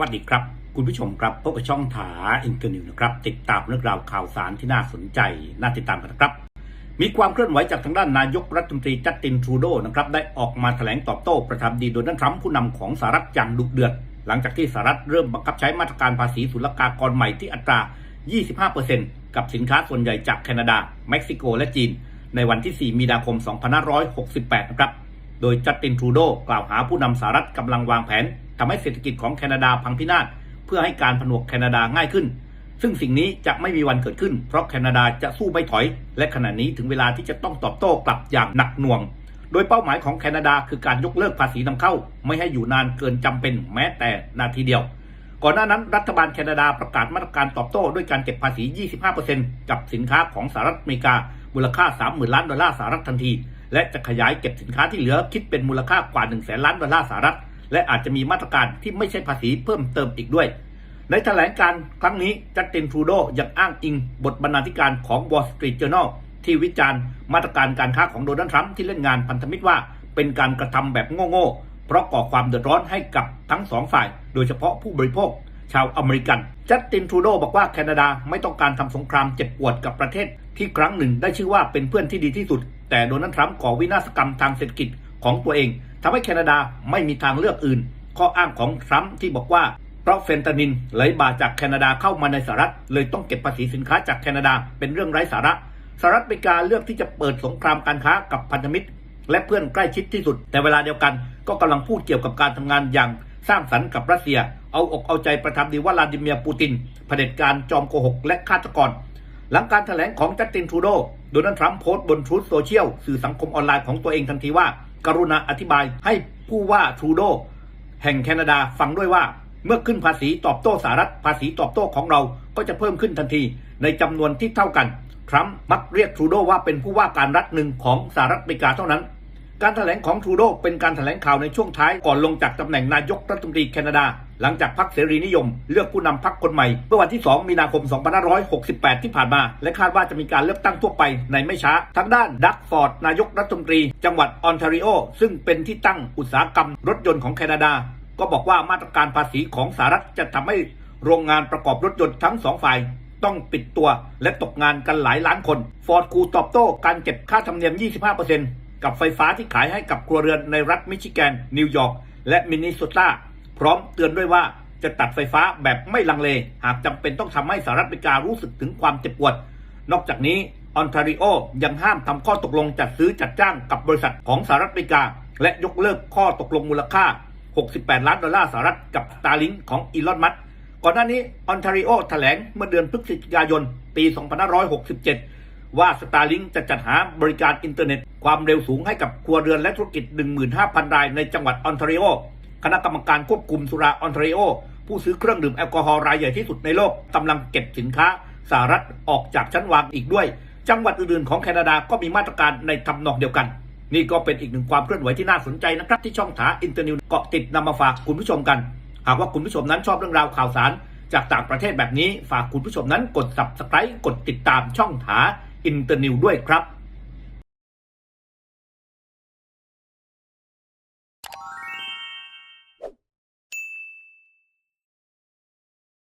วัสดีครับ คุณผู้ชมครับพบกับช่องถาอินเตอร์นิวนะครับ ติดตามเรื่องราวข่าวสารที่น่าสนใจ น่าติดตามกันนะครับ มีความเคลื่อนไหวจากทางด้านนายกรัฐมนตรีจัสตินทรูโดนะครับได้ออกมาแถลงตอบโต้ประธานาธิบดีโดนัลด์ทรัมป์ผู้นำของสหรัฐอย่างดุเดือด หลังจากที่สหรัฐเริ่มบังคับใช้มาตรการภาษีศุลกากรใหม่ที่อัตรา 25%กับสินค้าส่วนใหญ่จากแคนาดา เม็กซิโก และจีน ในวันที่ 4 มีนาคม 2568 นะครับ โดยจัสตินทรูโดกล่าวหาผู้นำสหรัฐกำลังวางแผน ทำให้เศรษฐกิจของแคนาดาพังพินาศเพื่อให้การผนวกแคนาดาง่ายขึ้น ซึ่งสิ่งนี้จะไม่มีวันเกิดขึ้น เพราะแคนาดาจะสู้ไม่ถอย และขณะนี้ถึงเวลาที่จะต้องตอบโต้กลับอย่างหนักหน่วง โดยเป้าหมายของแคนาดาคือการยกเลิกภาษีนำเข้า ไม่ให้อยู่นานเกินจำเป็นแม้แต่นาทีเดียว ก่อนหน้านั้นรัฐบาลแคนาดาประกาศมาตรการตอบโต้ด้วยการเก็บภาษี 25%กับสินค้าของสหรัฐอเมริกามูลค่า 30,000 ล้านดอลลาร์สหรัฐทันที และจะขยายเก็บสินค้าที่เหลือคิดเป็นมูลค่ากว่า 1 0 0 0 0 0 ล้านดอลลาร์สหรัฐ และอาจจะมีมาตรการที่ไม่ใช่ภาษีเพิ่มเติมอีกด้วย ในแถลงการครั้งนี้จัสตินทรูโดยังอ้างอิงบทบรรณาธิการของ Wall Street Journal ที่วิจารณ์มาตรการการค้าของโดนัลด์ทรัมป์ที่เล่นงานพันธมิตรว่า เป็นการกระทำแบบโง่ๆ เพราะก่อความเดือดร้อนให้กับทั้งสองฝ่าย โดยเฉพาะผู้บริโภค ชาวอเมริกัน จัสตินทรูโดบอกว่าแคนาดาไม่ต้องการทำสงครามเจ็บปวดกับประเทศ ที่ครั้งหนึ่งได้ชื่อว่าเป็นเพื่อนที่ดีที่สุด แต่โดนัลด์ทรัมป์ก่อวินาศกรรมทางเศรษฐกิจของตัวเอง ทำให้แคนาดาไม่มีทางเลือกอื่น ข้ออ้างของทรัมป์ที่บอกว่า เพราะเฟนตานินไหลบ่าจากแคนาดาเข้ามาในสหรัฐ เลยต้องเก็บภาษีสินค้าจากแคนาดาเป็นเรื่องไร้สาระสหรัฐอเมริกาเลือกที่จะเปิดสงครามการค้ากับพันธมิตร และเพื่อนใกล้ชิดที่สุด แต่เวลาเดียวกัน ก็กำลังพูดเกี่ยวกับการทำงานอย่างสร้างสรรค์กับรัสเซีย เอาอกเอาใจประธานาธิบดีวลาดิเมียร์ปูตินเผด็จการจอมโกหก และฆาตกร หลังการถแถลงของจัสตินทรูโดโดนัลด์ทรัมป์โพสต์บนทรูธโซเชียลสื่อสังคมออนไลน์ของตัวเองทันทีว่า กรุณาอธิบายให้ผู้ว่าทรูโดแห่งแคนาดาฟังด้วยว่า เมื่อขึ้นภาษีตอบโต้สหรัฐภาษีตอบโต้ของเราก็จะเพิ่มขึ้นทันที ในจำนวนที่เท่ากัน ทรัมป์มักเรียกทรูโดว่าเป็นผู้ว่าการรัฐหนึ่งของสหรัฐอเมริกาเท่านั้น การถแถลงของทรูโดเป็นการถแถลงข่าวในช่วงท้ายก่อนลงจากตำแหน่งนายกรัฐมนตรีแคนาดา หลังจากพรรคเสรีนิยม เลือกผู้นำพรรคคนใหม่เมื่อวันที่ 2 มีนาคม 2568 ที่ผ่านมา และคาดว่าจะมีการเลือกตั้งทั่วไปในไม่ช้า ทางด้านดักฟอร์ด นายกรัฐมนตรี จังหวัดออนทาริโอ ซึ่งเป็นที่ตั้งอุตสาหกรรมรถยนต์ของแคนาดา ก็บอกว่ามาตรการภาษีของสหรัฐจะทำให้โรงงานประกอบรถยนต์ทั้งสองฝ่ายต้องปิดตัวและตกงานกันหลายล้านคนฟอร์ดคูตอบโต้การเก็บค่าธรรมเนียม 25%กับไฟฟ้าที่ขายให้กับครัวเรือนในรัฐมิชิแกน นิวยอร์ก และมินนิโซตา พร้อมเตือนด้วยว่าจะตัดไฟฟ้าแบบไม่ลังเล หากจำเป็นต้องทำให้สหรัฐอเมริการู้สึกถึงความเจ็บปวด นอกจากนี้ออนทาริโอยังห้ามทำข้อตกลงจัดซื้อจัดจ้างกับบริษัทของสหรัฐอเมริกา และยกเลิกข้อตกลงมูลค่า 68 ล้านดอลลาร์สหรัฐกับสตาร์ลิงของอีลอนมัสก์ก่อนหน้านี้ออนทาริโอแถลงเมื่อเดือนพฤศจิกายน ปี 2567 ว่าสตาร์ลิงจะจัดหาบริการอินเทอร์เน็ต ความเร็วสูงให้กับครัวเรือนและธุรกิจ 15,000 รายในจังหวัดออนทาริโอ คณะกรรมการควบคุมสุราออนทริโอ ผู้ซื้อเครื่องดื่มแอลกอฮอล์รายใหญ่ที่สุดในโลกกำลังเก็บสินค้าสหรัฐออกจากชั้นวางอีกด้วย จังหวัดอื่นๆของแคนาดาก็มีมาตรการในทำนองเดียวกัน นี่ก็เป็นอีกหนึ่งความเคลื่อนไหวที่น่าสนใจนะครับ ที่ช่องถาอินเตอร์นิวเกาะติดนำมาฝากคุณผู้ชมกัน หากว่าคุณผู้ชมนั้นชอบเรื่องราวข่าวสาร จากต่างประเทศแบบนี้ฝากคุณผู้ชมนั้นกด subscribe กดติดตามช่องถาอินเตอร์นิวด้วยครับ